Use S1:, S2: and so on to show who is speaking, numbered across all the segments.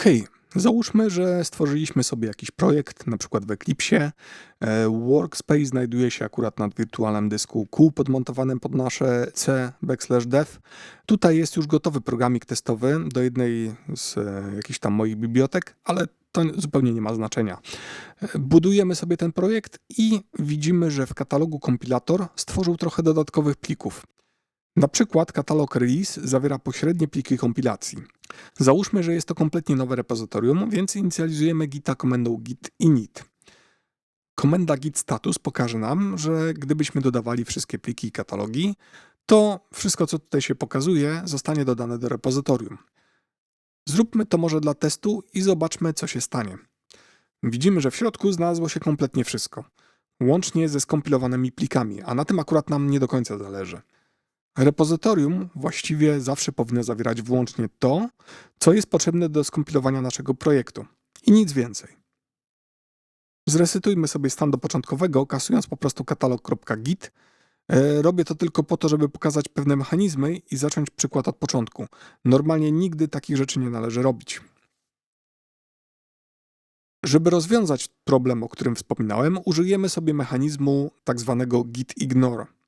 S1: Ok, załóżmy, że stworzyliśmy sobie jakiś projekt, na przykład w Eclipsie. E, Workspace znajduje się akurat nad wirtualnym dysku Q podmontowanym pod nasze C backslash dev. Tutaj jest już gotowy programik testowy do jednej z e, jakichś tam moich bibliotek, ale to zupełnie nie ma znaczenia. E, Budujemy sobie ten projekt i widzimy, że w katalogu kompilator stworzył trochę dodatkowych plików. Na przykład katalog release zawiera pośrednie pliki kompilacji. Załóżmy, że jest to kompletnie nowe repozytorium, więc inicjalizujemy gita komendą git init. Komenda git status pokaże nam, że gdybyśmy dodawali wszystkie pliki i katalogi, to wszystko, co tutaj się pokazuje, zostanie dodane do repozytorium. Zróbmy to może dla testu i zobaczmy, co się stanie. Widzimy, że w środku znalazło się kompletnie wszystko, łącznie ze skompilowanymi plikami, a na tym akurat nam nie do końca zależy. Repozytorium właściwie zawsze powinno zawierać wyłącznie to, co jest potrzebne do skompilowania naszego projektu i nic więcej. Zresetujmy sobie stan do początkowego, kasując po prostu katalog.git. E, Robię to tylko po to, żeby pokazać pewne mechanizmy i zacząć przykład od początku. Normalnie nigdy takich rzeczy nie należy robić. Żeby rozwiązać problem, o którym wspominałem, użyjemy sobie mechanizmu tak zwanego git ignore.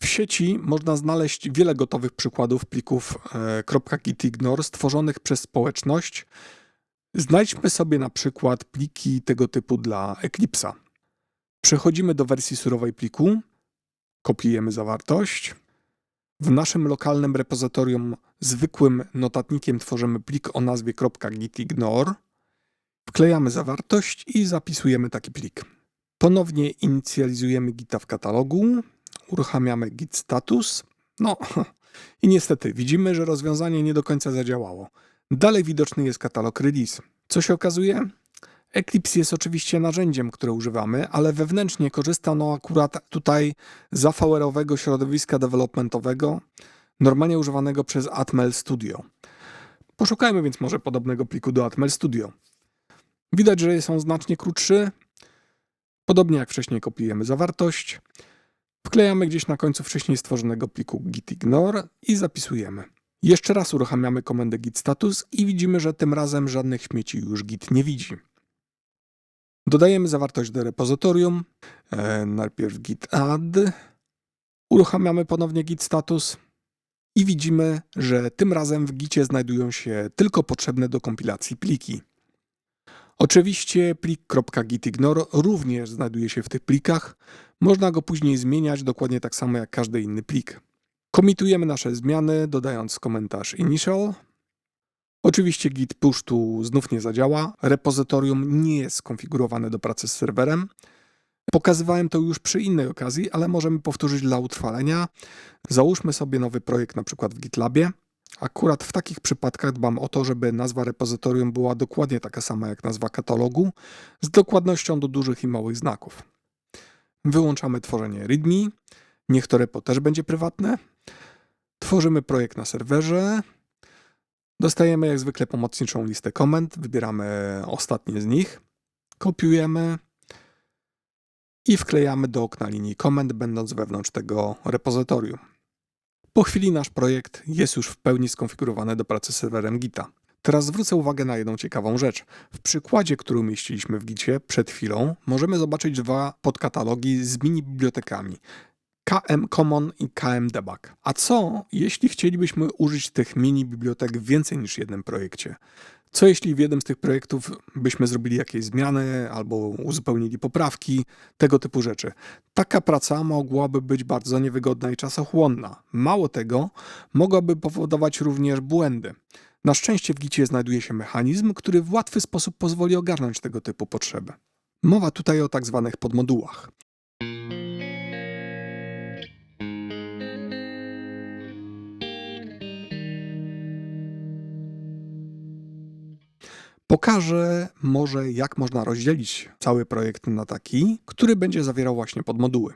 S1: W sieci można znaleźć wiele gotowych przykładów plików e, .gitignore stworzonych przez społeczność. Znajdźmy sobie na przykład pliki tego typu dla Eclipse'a. Przechodzimy do wersji surowej pliku, kopiujemy zawartość. W naszym lokalnym repozytorium zwykłym notatnikiem tworzymy plik o nazwie .gitignore. Wklejamy zawartość i zapisujemy taki plik. Ponownie inicjalizujemy gita w katalogu, uruchamiamy git status. No i niestety widzimy, że rozwiązanie nie do końca zadziałało. Dalej widoczny jest katalog release. Co się okazuje? Eclipse jest oczywiście narzędziem, które używamy, ale wewnętrznie korzysta ono akurat tutaj z AVR-owego środowiska developmentowego, normalnie używanego przez Atmel Studio. Poszukajmy więc może podobnego pliku do Atmel Studio. Widać, że jest on znacznie krótszy. Podobnie jak wcześniej kopiujemy zawartość. Wklejamy gdzieś na końcu wcześniej stworzonego pliku gitignore i zapisujemy. Jeszcze raz uruchamiamy komendę git status i widzimy, że tym razem żadnych śmieci już git nie widzi. Dodajemy zawartość do repozytorium. E, najpierw git add. Uruchamiamy ponownie git status i widzimy, że tym razem w gicie znajdują się tylko potrzebne do kompilacji pliki. Oczywiście plik .gitignore również znajduje się w tych plikach. Można go później zmieniać dokładnie tak samo jak każdy inny plik. Komitujemy nasze zmiany, dodając komentarz initial. Oczywiście git push tu znów nie zadziała. Repozytorium nie jest skonfigurowane do pracy z serwerem. Pokazywałem to już przy innej okazji, ale możemy powtórzyć dla utrwalenia. Załóżmy sobie nowy projekt na przykład w GitLabie. Akurat w takich przypadkach dbam o to, żeby nazwa repozytorium była dokładnie taka sama jak nazwa katalogu, z dokładnością do dużych i małych znaków. Wyłączamy tworzenie README. Niech to repo też będzie prywatne. Tworzymy projekt na serwerze. Dostajemy jak zwykle pomocniczą listę komend. Wybieramy ostatnie z nich. Kopiujemy i wklejamy do okna linii komend, będąc wewnątrz tego repozytorium. Po chwili nasz projekt jest już w pełni skonfigurowany do pracy z serwerem Gita. Teraz zwrócę uwagę na jedną ciekawą rzecz. W przykładzie, który umieściliśmy w Gicie przed chwilą, możemy zobaczyć dwa podkatalogi z mini bibliotekami. KM Common i KM Debug. A co, jeśli chcielibyśmy użyć tych mini bibliotek w więcej niż jednym projekcie? Co jeśli w jednym z tych projektów byśmy zrobili jakieś zmiany albo uzupełnili poprawki, tego typu rzeczy? Taka praca mogłaby być bardzo niewygodna i czasochłonna. Mało tego, mogłaby powodować również błędy. Na szczęście w Gicie znajduje się mechanizm, który w łatwy sposób pozwoli ogarnąć tego typu potrzeby. Mowa tutaj o tak zwanych podmodułach. Pokażę może, jak można rozdzielić cały projekt na taki, który będzie zawierał właśnie podmoduły.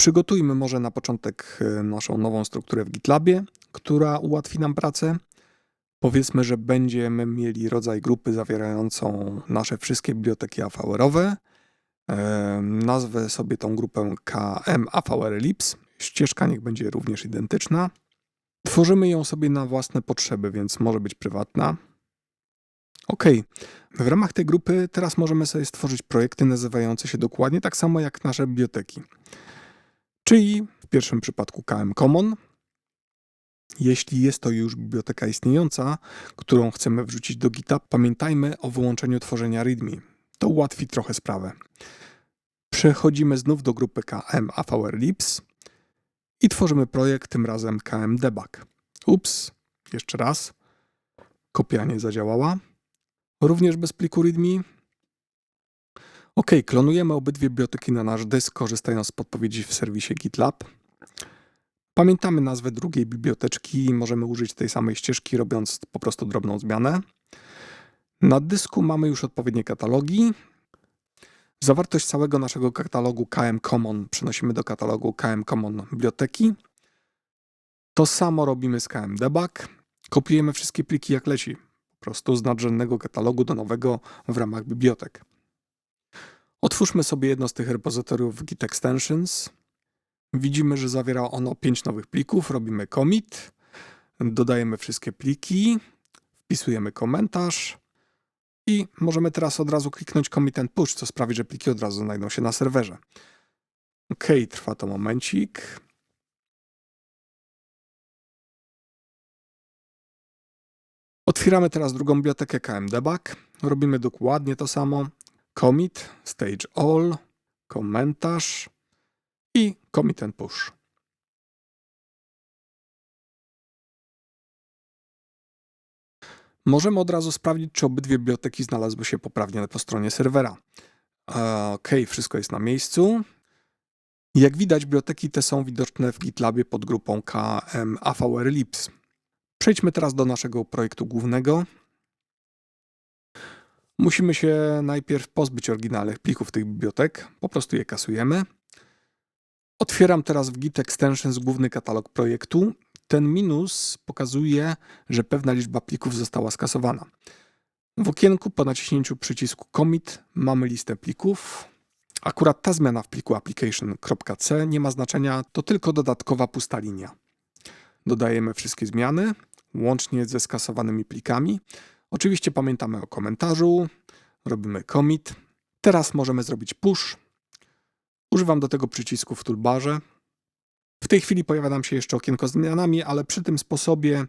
S1: Przygotujmy może na początek e, naszą nową strukturę w GitLabie, która ułatwi nam pracę. Powiedzmy, że będziemy mieli rodzaj grupy zawierającą nasze wszystkie biblioteki AVR-owe. E, nazwę sobie tą grupę KM AVR Ellipse. Ścieżka niech będzie również identyczna. Tworzymy ją sobie na własne potrzeby, więc może być prywatna. Ok, w ramach tej grupy teraz możemy sobie stworzyć projekty nazywające się dokładnie tak samo jak nasze biblioteki. Czyli w pierwszym przypadku KM Common. Jeśli jest to już biblioteka istniejąca, którą chcemy wrzucić do GitHub, pamiętajmy o wyłączeniu tworzenia README. To ułatwi trochę sprawę. Przechodzimy znów do grupy KM AVR Libs i tworzymy projekt, tym razem KM Debug. Ups, jeszcze raz. Kopia nie zadziałała. Również bez pliku README. Ok, klonujemy obydwie biblioteki na nasz dysk, korzystając z podpowiedzi w serwisie GitLab. Pamiętamy nazwę drugiej biblioteczki i możemy użyć tej samej ścieżki, robiąc po prostu drobną zmianę. Na dysku mamy już odpowiednie katalogi. Zawartość całego naszego katalogu KM Common przenosimy do katalogu KM Common Biblioteki. To samo robimy z KM Debug. Kopiujemy wszystkie pliki jak leci, prostu z nadrzędnego katalogu do nowego w ramach bibliotek. Otwórzmy sobie jedno z tych repozytoriów Git Extensions. Widzimy, że zawiera ono 5 nowych plików. Robimy commit, dodajemy wszystkie pliki, wpisujemy komentarz i możemy teraz od razu kliknąć commit and push, co sprawi, że pliki od razu znajdą się na serwerze. Ok, trwa to momencik. Otwieramy teraz drugą bibliotekę KM Debug. Robimy dokładnie to samo. Commit, stage all, komentarz i commit and push. Możemy od razu sprawdzić, czy obydwie biblioteki znalazły się poprawnie po stronie serwera. Ok, wszystko jest na miejscu. Jak widać, biblioteki te są widoczne w GitLabie pod grupą KM AVR Libs. Przejdźmy teraz do naszego projektu głównego. Musimy się najpierw pozbyć oryginalnych plików tych bibliotek, po prostu je kasujemy. Otwieram teraz w Git Extensions główny katalog projektu. Ten minus pokazuje, że pewna liczba plików została skasowana. W okienku po naciśnięciu przycisku Commit mamy listę plików. Akurat ta zmiana w pliku application.c nie ma znaczenia, to tylko dodatkowa pusta linia. Dodajemy wszystkie zmiany, łącznie ze skasowanymi plikami. Oczywiście pamiętamy o komentarzu, robimy commit. Teraz możemy zrobić push. Używam do tego przycisku w toolbarze. W tej chwili pojawia nam się jeszcze okienko z zmianami, ale przy tym sposobie,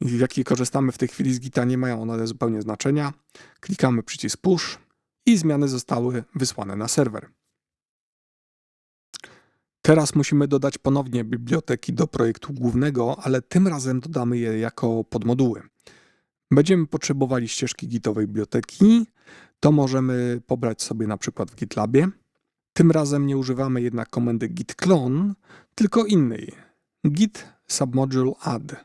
S1: w jaki korzystamy w tej chwili z Gita, nie mają one zupełnie znaczenia. Klikamy przycisk push i zmiany zostały wysłane na serwer. Teraz musimy dodać ponownie biblioteki do projektu głównego, ale tym razem dodamy je jako podmoduły. Będziemy potrzebowali ścieżki gitowej biblioteki. To możemy pobrać sobie na przykład w GitLabie. Tym razem nie używamy jednak komendy git clone, tylko innej git submodule add.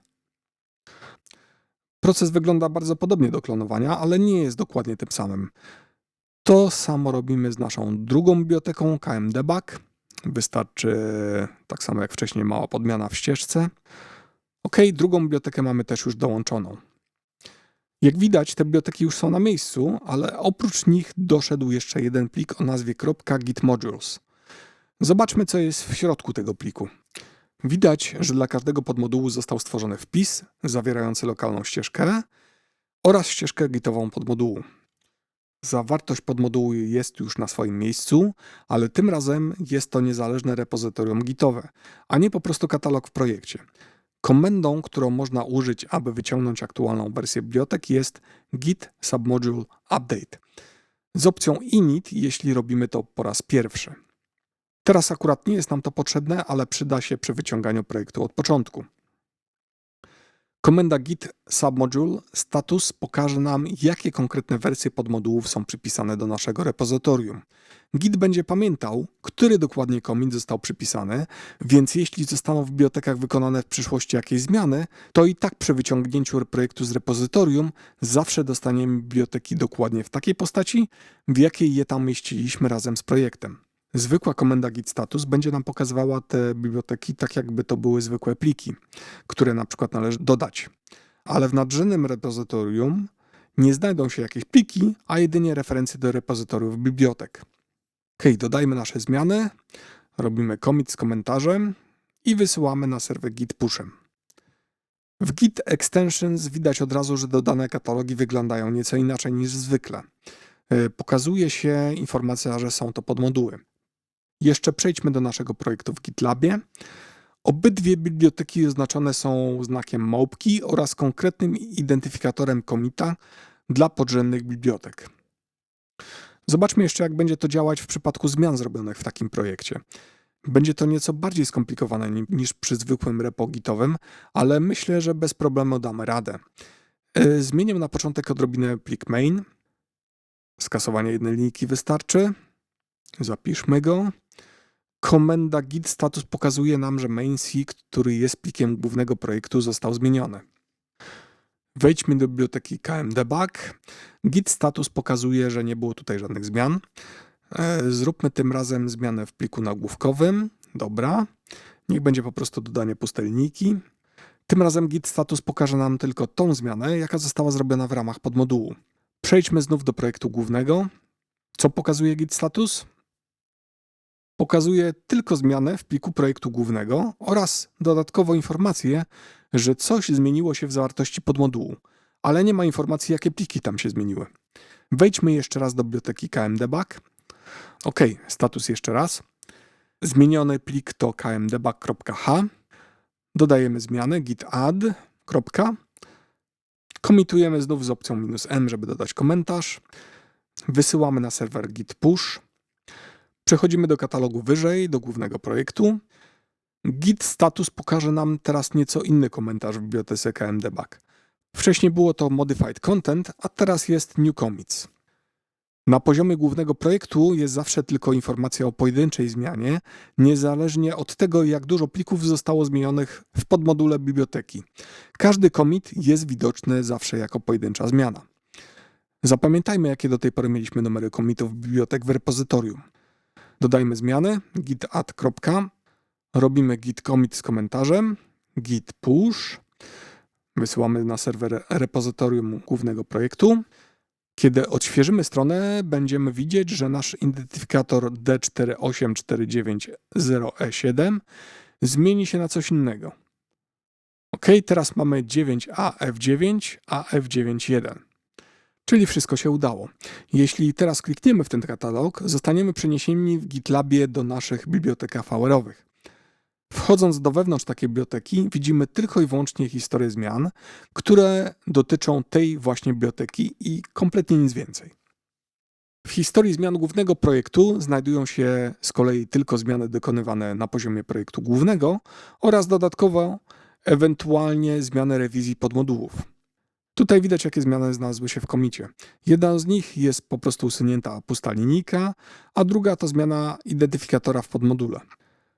S1: Proces wygląda bardzo podobnie do klonowania, ale nie jest dokładnie tym samym. To samo robimy z naszą drugą biblioteką KM Debug. Wystarczy tak samo jak wcześniej mała podmiana w ścieżce. OK, drugą bibliotekę mamy też już dołączoną. Jak widać, te biblioteki już są na miejscu, ale oprócz nich doszedł jeszcze jeden plik o nazwie .gitmodules. Zobaczmy, co jest w środku tego pliku. Widać, że dla każdego podmodułu został stworzony wpis zawierający lokalną ścieżkę oraz ścieżkę gitową podmodułu. Zawartość podmodułu jest już na swoim miejscu, ale tym razem jest to niezależne repozytorium gitowe, a nie po prostu katalog w projekcie. Komendą, którą można użyć, aby wyciągnąć aktualną wersję bibliotek jest git submodule update z opcją init, jeśli robimy to po raz pierwszy. Teraz akurat nie jest nam to potrzebne, ale przyda się przy wyciąganiu projektu od początku. Komenda git submodule status pokaże nam, jakie konkretne wersje podmodułów są przypisane do naszego repozytorium. Git będzie pamiętał, który dokładnie commit został przypisany, więc jeśli zostaną w bibliotekach wykonane w przyszłości jakieś zmiany, to i tak przy wyciągnięciu projektu z repozytorium zawsze dostaniemy biblioteki dokładnie w takiej postaci, w jakiej je tam mieściliśmy razem z projektem. Zwykła komenda git status będzie nam pokazywała te biblioteki tak, jakby to były zwykłe pliki, które na przykład należy dodać. Ale w nadrzędnym repozytorium nie znajdą się jakieś pliki, a jedynie referencje do repozytoriów bibliotek. Ok, dodajmy nasze zmiany, robimy commit z komentarzem i wysyłamy na serwer git pushem. W Git Extensions widać od razu, że dodane katalogi wyglądają nieco inaczej niż zwykle. Y, Pokazuje się informacja, że są to podmoduły. Jeszcze przejdźmy do naszego projektu w GitLabie. Obydwie biblioteki oznaczone są znakiem małpki oraz konkretnym identyfikatorem komita dla podrzędnych bibliotek. Zobaczmy jeszcze, jak będzie to działać w przypadku zmian zrobionych w takim projekcie. Będzie to nieco bardziej skomplikowane ni- niż przy zwykłym repo gitowym, ale myślę, że bez problemu damy radę. Y, Zmienię na początek odrobinę plik main. Skasowanie jednej linijki wystarczy. Zapiszmy go. Komenda git status pokazuje nam, że main.c, który jest plikiem głównego projektu, został zmieniony. Wejdźmy do biblioteki kmdebug. Git status pokazuje, że nie było tutaj żadnych zmian. E, Zróbmy tym razem zmianę w pliku nagłówkowym. Dobra. Niech będzie po prostu dodanie pustej linijki. Tym razem git status pokaże nam tylko tą zmianę, jaka została zrobiona w ramach podmodułu. Przejdźmy znów do projektu głównego. Co pokazuje git status? Pokazuje tylko zmianę w pliku projektu głównego oraz dodatkowo informację, że coś zmieniło się w zawartości podmodułu, ale nie ma informacji, jakie pliki tam się zmieniły. Wejdźmy jeszcze raz do biblioteki kmdebug. OK, status jeszcze raz. Zmieniony plik to kmdebug.h. Dodajemy zmianę git add. Komitujemy znów z opcją "-m", żeby dodać komentarz. Wysyłamy na serwer git push. Przechodzimy do katalogu wyżej, do głównego projektu. Git status pokaże nam teraz nieco inny komentarz w bibliotece kmdebug. Wcześniej było to modified content, a teraz jest new commits. Na poziomie głównego projektu jest zawsze tylko informacja o pojedynczej zmianie, niezależnie od tego, jak dużo plików zostało zmienionych w podmodule biblioteki. Każdy commit jest widoczny zawsze jako pojedyncza zmiana. Zapamiętajmy, jakie do tej pory mieliśmy numery commitów bibliotek w repozytorium. Dodajmy zmianę git add. Robimy git commit z komentarzem, git push. Wysyłamy na serwer repozytorium głównego projektu. Kiedy odświeżymy stronę, będziemy widzieć, że nasz identyfikator D48490E7 zmieni się na coś innego. OK, teraz mamy 9AF9, AF91. Czyli wszystko się udało. Jeśli teraz klikniemy w ten katalog, zostaniemy przeniesieni w GitLabie do naszych bibliotek AVR-owych. Wchodząc do wewnątrz takiej biblioteki, widzimy tylko i wyłącznie historię zmian, które dotyczą tej właśnie biblioteki i kompletnie nic więcej. W historii zmian głównego projektu znajdują się z kolei tylko zmiany dokonywane na poziomie projektu głównego oraz dodatkowo ewentualnie zmiany rewizji podmodułów. Tutaj widać, jakie zmiany znalazły się w komicie. Jedna z nich jest po prostu usunięta pusta linijka, a druga to zmiana identyfikatora w podmodule.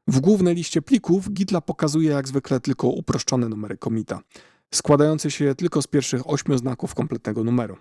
S1: W głównej liście plików GitLab pokazuje jak zwykle tylko uproszczone numery komita, składające się tylko z pierwszych ośmiu znaków kompletnego numeru.